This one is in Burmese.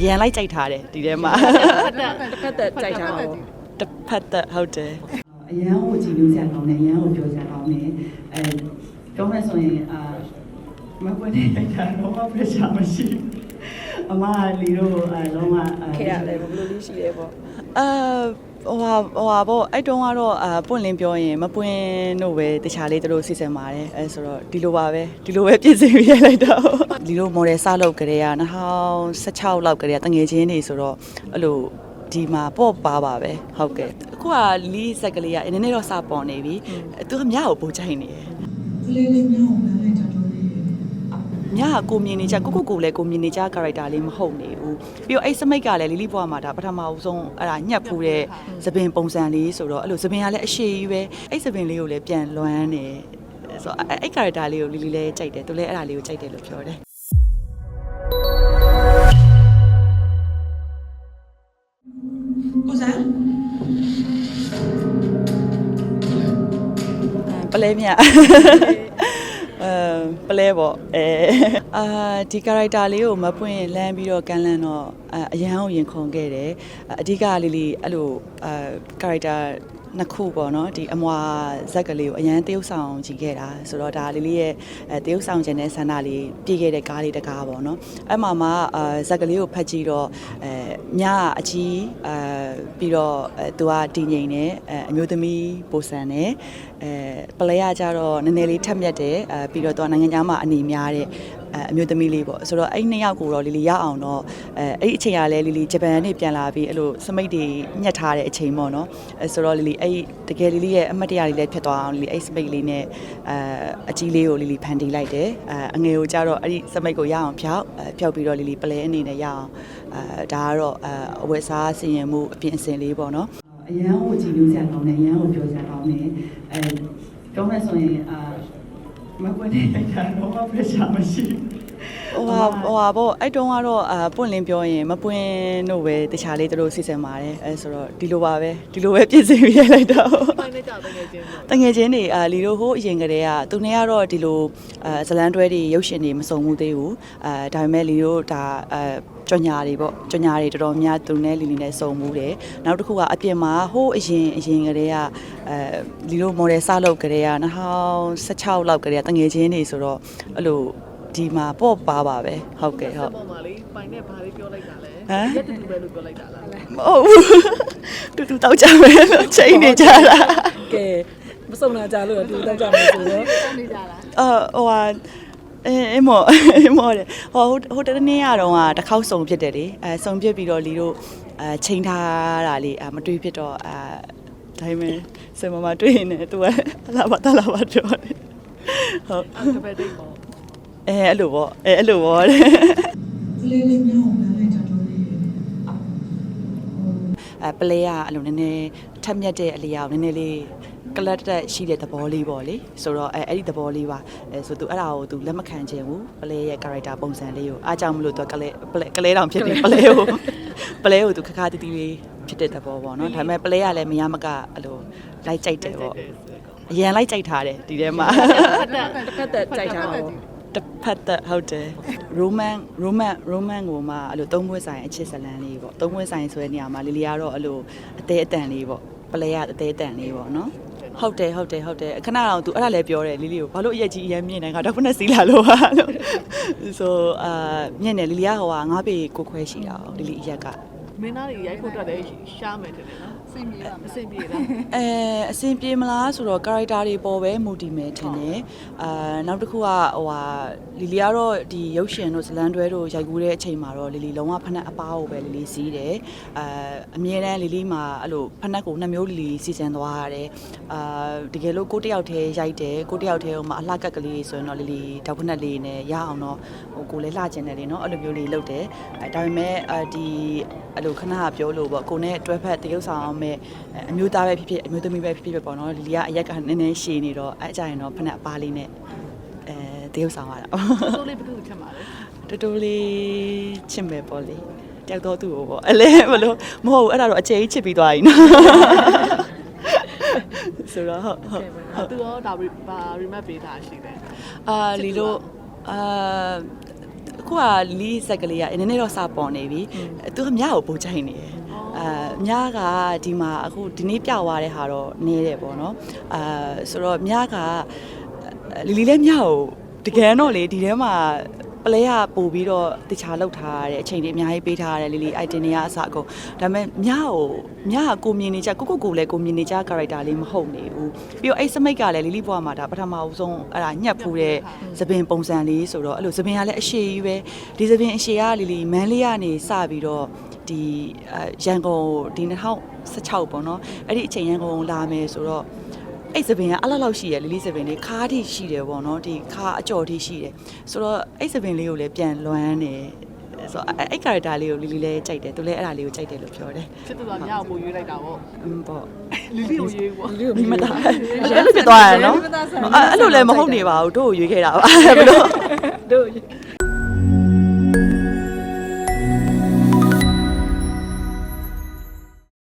အရန်လိုက်ကြိုက်ထားတယ်ဒီထဲမှာတစ်ဖက်သက်ကြိုက်တာပေါ့တစ်ဖက်သက်ဟုတ်တယ်အရန်ကိုကြည်လို့ဆက်ကောင်းတယ်အရန်ကိုပြောဆက်ကောင်းတယ်အဲပြောမယ်ဆိုရင်အာမပွင့်နေတဲ့တာတော့ pressure မရှိဘူးအမလီတို့အဲလုံးဝအဲခေရတယ်ဘယ်လိုလေးရှိလဲပေါ့အာ ဟိုဟာဟိုဟာပေါ့အဲ့တုန်းကတော့အာပွင့်လင်းပြောရင်မပွင့်တို့ပဲတခြားလေးသူတို့စီစဉ်ပါတယ်အဲဆိုတော့ဒီလိုပါပဲဒီလိုပဲပြင်ဆင်ပြီးရိုက်လိုက်တော့ဒီလို model စလုပ်ကြတဲ့က2016လောက်ကတည်းကတငယ်ချင်းတွေဆိုတော့အဲ့လိုဒီမှာပေါ့ပါပါပဲဟုတ်ကဲ့အခုကလီဆက်ကလေးကနည်းနည်းတော့စပေါ်နေပြီသူကမြကိုပို့ချိုင်နေတယ်ကလေးလေးမြောင်းအောင်လိုက်တာ တော့လေမြကကိုမြင်နေကြကိုကိုကိုလည်းကိုမြင်နေကြ character လေးမဟုတ်နေဘူးပြီးတော့အဲ့စမိတ်ကလည်းလီလီဘွားမှာဒါပထမအဆုံးအဲ့ဒါညှက်ဖူးတဲ့သပင်ပုံစံလေးဆိုတော့အဲ့လိုသပင်ကလည်းအရှိကြီးပဲအဲ့သပင်လေးကိုလည်းပြန်လွမ်းနေဆိုတော့အဲ့အဲ့ character လေးကိုလီလီလည်းကြိုက်တယ်သူလည်းအဲ့ဒါလေးကိုကြိုက်တယ်လို့ပြောတယ်ကိုစားပလဲမြအဲ ပလဲပေါ့အဲအာဒီ character လေးကိုမပွင့်လမ်းပြီးတော့ကန်လန်းတော့အအရန်ကိုရင်ခုန်ခဲ့တယ်အဓိကလီလီအဲ့လိုအာ character နှစ်ခုပေါ့နော်ဒီအမွာဇက်ကလေးကိုအရန်တရုပ်ဆောင်ကြည့်ခဲ့တာဆိုတော့ဒါလေးလေးရဲ့အဲတရုပ်ဆောင်ခြင်းတဲ့ဆန္ဒလေးပြည့်ခဲ့တဲ့ကားလေးတစ်ကားပေါ့နော်အဲ့မှာမှအာဇက်ကလေးကိုဖတ်ကြည့်တော့အဲ ညအကြီးအဲပြီးတော့အဲသူကတည်ငြိမ်နေအဲအမျိုးသမီးပိုဆန်နေအဲပလဲရကြတော့နည်းနည်းလေးထက်မြက်တယ်အဲပြီးတော့သူကနိုင်ငံခြားမှာအနေများတဲ့ အဲအမျိုးသမီးလေးပေါ့ဆိုတော့အဲ့နှစ်ယောက်ကိုတော့လီလီရအောင်တော့အဲအဲ့ဒီအချိန်ကလည်းလီလီဂျပန်နေပြန်လာပြီးအဲ့လိုစမိတ်တွေညှက်ထားတဲ့အချိန်ပေါ့နော်အဲဆိုတော့လီလီအဲ့တကယ်လီလီရဲ့အမတ်တရားလေးလည်းဖြစ်သွားအောင်လီလီအဲ့စမိတ်လေးနဲ့အဲအကြီးလေးကိုလီလီဖန်တီးလိုက်တယ်အဲအငယ်ကိုကြတော့အဲ့ဒီစမိတ်ကိုရအောင်ဖျောက်အဲဖျောက်ပြီးတော့လီလီပလဲအနေနဲ့ရအောင်အဲဒါကတော့အဲအဝတ်စားစီရင်မှုအပြင်အစင်လေးပေါ့နော်အရန်ကိုကြည်လို့ဆက်ကောင်းတယ်အရန်ကိုပြောဆက်ကောင်းတယ်အဲပြောမယ်ဆိုရင်အာ မပွင့်နေတဲ့တာတော့ pressure မရှိဘူး ဟိုဟာဟိုဟာပေါ့အဲ့တုန်းကတော့အာပွင့်လင်းပြောရင်မပွင့်တို့ပဲတခြားလေးသူတို့စီစဉ်ပါတယ်အဲဆိုတော့ဒီလိုပါပဲဒီလိုပဲပြင်ဆင်ပြီးရိုက်လိုက်တော့ပိုင်းနဲ့ကြောက်တကယ်ချင်းပေါ့တငယ်ချင်းတွေအာလီတို့ဟိုအရင်ကတည်းကသူနဲ့ကတော့ဒီလိုအာဇလန်တွဲတွေရုပ်ရှင်တွေမစုံဘူးသေးဘူးအာဒါပေမဲ့လီတို့ဒါအာကြော်ညာတွေပေါ့ကြော်ညာတွေတော်တော်များသူနဲ့လီလီနဲ့စုံမှုတယ်နောက်တစ်ခုကအပြင်မှာဟိုအရင်အရင်ကတည်းကအဲလီတို့ model စလုပ်ကတည်းက2016လောက်ကတည်းကတငယ်ချင်းတွေဆိုတော့အဲ့လို ဒီမှာပေါ့ပါပါပဲဟုတ်ကဲ့ဟုတ်ပေါ်မှာလေပိုင်နဲ့ဘာလေးပြောလိုက်တာလဲဟမ်ရက်တူတူပဲလို့ပြောလိုက်တာလားမဟုတ်ဘူးတူတူတောက်ကြမယ်လို့ချိန်နေကြတာကဲမစုံတာကြလို့တူတောက်ကြမယ်ဆိုတော့အာဟိုဟာအဲအမောအမောလေဟိုဟိုတနေ့ကတော့တစ်ခေါက်စုံဖြစ်တယ်လေအဲစုံဖြစ်ပြီးတော့လီတို့အဲချိန်ထားတာလေအမတွေးဖြစ်တော့အဲဒါပေမဲ့စမမတွေးနေသူကလာပါတလာပါပြောတယ်ဟုတ်အဲ့ဒါပဲတိတ်ပေါ့ အဲအဲ့လိုပေါ့အဲအဲ့လိုပေါ့တဲ့ကလေးလေးမြောင်းအောင်လိုက်တာတော့လေအဲပလဲကအဲ့လိုနည်းနည်းထက်မြက်တဲ့အလျောက်နည်းနည်းလေးကလတ်တက်ရှိတဲ့သဘောလေးပေါ့လေဆိုတော့အဲအဲ့ဒီသဘောလေးပါအဲဆိုသူအဲ့ဒါကိုသူလက်မခံချင်ဘူးပလဲရဲ့ character ပုံစံလေးကိုအားကြောင့်မလို့သူကကလဲပလဲကလဲတောင်ဖြစ်ပြီးပလဲကိုပလဲကိုသူခခတီးတီးလေးဖြစ်တဲ့သဘောပေါ့နော်ဒါပေမဲ့ပလဲကလည်းမရမကအဲ့လိုလိုက်ကြိုက်တယ်ပေါ့အရန်လိုက်ကြိုက်ထားတယ်ဒီထဲမှာတစ်ဖက်သက်ကြိုက်တာပေါ့ တစ်ဖက်သက်ဟုတ်တယ် roman roman roman ကိုမှအဲ့လိုသုံးပွဲဆိုင်အချစ်ဇလန်းလေးပေါ့သုံးပွဲဆိုင်ဆိုတဲ့နေရာမှာလီလီကတော့အဲ့လိုအသေးအတန်လေးပေါ့ပလဲကအသေးအတန်လေးပေါ့နော်ဟုတ်တယ်ဟုတ်တယ်ဟုတ်တယ်ခဏတော့ तू အဲ့ဒါလည်းပြောတယ်လီလီကိုဘာလို့အရက်ကြီးအရင်မြင်နေငါတော့ဖက်နဲ့စီးလာလို့ပါလို့ဆိုအာမြင်တယ်လီလီကဟိုကငါးပေကိုခွဲရှိတာလီလီအရက်ကမင်းသားတွေရိုက်ဖို့အတွက်လည်းရှားမယ်တယ်နော် အဆင်ပြေလားအဆင်ပြေလားအဲအဆင်ပြေမလားဆိုတော့ character တွေပေါ်ပဲမူတည်မယ်ထင်တယ်အာနောက်တစ်ခုကဟိုဟာလီလီကတော့ဒီရုပ်ရှင်တို့ဇလန်တွဲတို့ရိုက်ကူးတဲ့အချိန်မှာတော့လီလီလုံးဝဖက်နှက်အပားကိုပဲလီလီစီးတယ်အာအမြဲတမ်းလီလီမှာအဲ့လိုဖက်နှက်ကိုနှစ်မျိုးလီလီစီစဉ်သွားရတယ်အာတကယ်လို့ကိုတစ်ယောက်တည်းရိုက်တယ်ကိုတစ်ယောက်တည်းဟိုမှာအလှကက်ကလေးဆိုရင်တော့လီလီတောက်ဖက်နှက်လေးနဲ့ရအောင်တော့ဟိုကိုလည်းလှကျင်တယ်လေနော်အဲ့လိုမျိုးလေးလုပ်တယ်အဲဒါပေမဲ့အာဒီအဲ့လိုခဏပြောလို့ပေါ့ကိုနဲ့တွဲဖက်တရုပ်ဆောင်အောင်မဲ့အမျိုးသားပဲဖြစ်ဖြစ်အမျိုးသမီးပဲဖြစ်ဖြစ်ပေါ့နော်လီလီကအရက်ကနည်းနည်းရှည်နေတော့အဲ့အကြရင်တော့ဖက်နှက်အပားလေးနဲ့အဲတရုပ်ဆောင်ရတာတိုးလေးဘယ်သူချက်မှာလဲတော်တော်လေးချစ်မယ်ပေါ့လေတယောက်တော့သူ့ကိုပေါ့အလဲမလို့မဟုတ်ဘူးအဲ့ဒါတော့အကျယ်ကြီးချစ်ပြီးသွားပြီနော်ဆိုတော့ဟုတ်ဟုတ်သူရောဒါဘာ remark ပေးတာရှိတယ်အာလီလိုအာ အခုအခုကလီဆက်ကလေးကနည်းနည်းတော့စပေါ်နေပြီသူကမြကိုပို့ချိုင်နေတယ်အာမြကဒီမှာအခုဒီနေ့ပြသွားတဲ့ဟာတော့နေတယ်ပေါ့နော်အာဆိုတော့မြကလီလီလည်းမြကိုတကယ်တော့လေဒီထဲမှာ ပလဲကပို့ပြီးတော့တခြားလောက်ထားရတဲ့အချိန်တွေအများကြီးပေးထားရတယ်လီလီ item တွေကအစအကုန်ဒါပေမဲ့မြကိုမြကကိုမြင်နေကြကိုကိုကိုလည်းကိုမြင်နေကြ character လေးမဟုတ်နေဘူးပြီးတော့အဲ့စမိတ်ကလည်းလီလီဘွားမှာဒါပထမအဆုံးအဲ့ဒါညှက်ဖူးတဲ့သပင်ပုံစံလေးဆိုတော့အဲ့လိုသပင်ကလည်းအရှိကြီးပဲဒီသပင်အရှိကလီလီမန်းလေးကနေစပြီးတော့ဒီအဲရန်ကုန်ဒီ2016ပေါ့နော်အဲ့ဒီအချိန်ရန်ကုန်လာမယ်ဆိုတော့ အဲ့စပင်ကအလောက်လောက်ရှိရလီလီစပင်လေးခါးထိရှိတယ်ပေါ့နော်ဒီခါးအကြော်ထိရှိတယ်ဆိုတော့အဲ့စပင်လေးကိုလည်းပြန်လွမ်းတယ်ဆိုတော့အဲ့အဲ့ character လေးကိုလီလီလည်းကြိုက်တယ်သူလည်းအဲ့ဒါလေးကိုကြိုက်တယ်လို့ပြောတယ်ချစ်သူကမြောက်ကိုရွေးလိုက်တာပေါ့အင်းပေါ့လီလီကိုရွေးပေါ့မိမသားအဲ့လိုဖြစ်သွားရနော်အဲ့လိုလည်းမဟုတ်နေပါဘူးတို့ကိုရွေးခဲ့တာပါဘယ်လိုတို့